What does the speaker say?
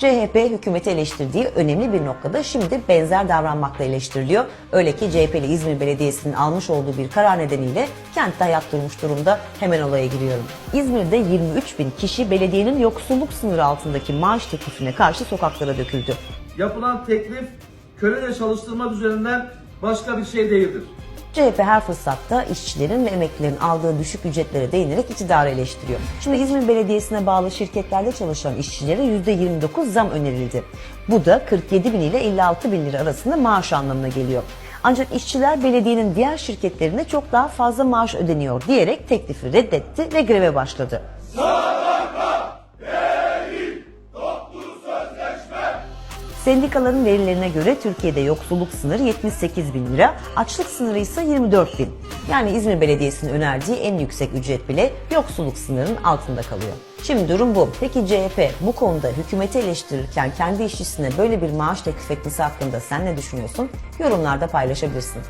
CHP hükümeti eleştirdiği önemli bir noktada şimdi benzer davranmakla eleştiriliyor. Öyle ki CHP'li İzmir Belediyesi'nin almış olduğu bir karar nedeniyle kentte hayat durmuş durumda. Hemen olaya giriyorum. İzmir'de 23 bin kişi belediyenin yoksulluk sınırı altındaki maaş teklifine karşı sokaklara döküldü. Yapılan teklif köleyle çalıştırmak üzerinden başka bir şey değildir. CHP her fırsatta işçilerin ve emeklilerin aldığı düşük ücretlere değinerek iktidarı eleştiriyor. Şimdi İzmir Belediyesi'ne bağlı şirketlerde çalışan işçilere %29 zam önerildi. Bu da 47 bin ile 56 bin lira arasında maaş anlamına geliyor. Ancak işçiler belediyenin diğer şirketlerine çok daha fazla maaş ödeniyor diyerek teklifi reddetti ve greve başladı. Sendikaların verilerine göre Türkiye'de yoksulluk sınırı 78 bin lira, açlık sınırı ise 24 bin. Yani İzmir Belediyesi'nin önerdiği en yüksek ücret bile yoksulluk sınırının altında kalıyor. Şimdi durum bu. Peki CHP bu konuda hükümeti eleştirirken kendi işçisine böyle bir maaş teklif etmesi hakkında sen ne düşünüyorsun? Yorumlarda paylaşabilirsin.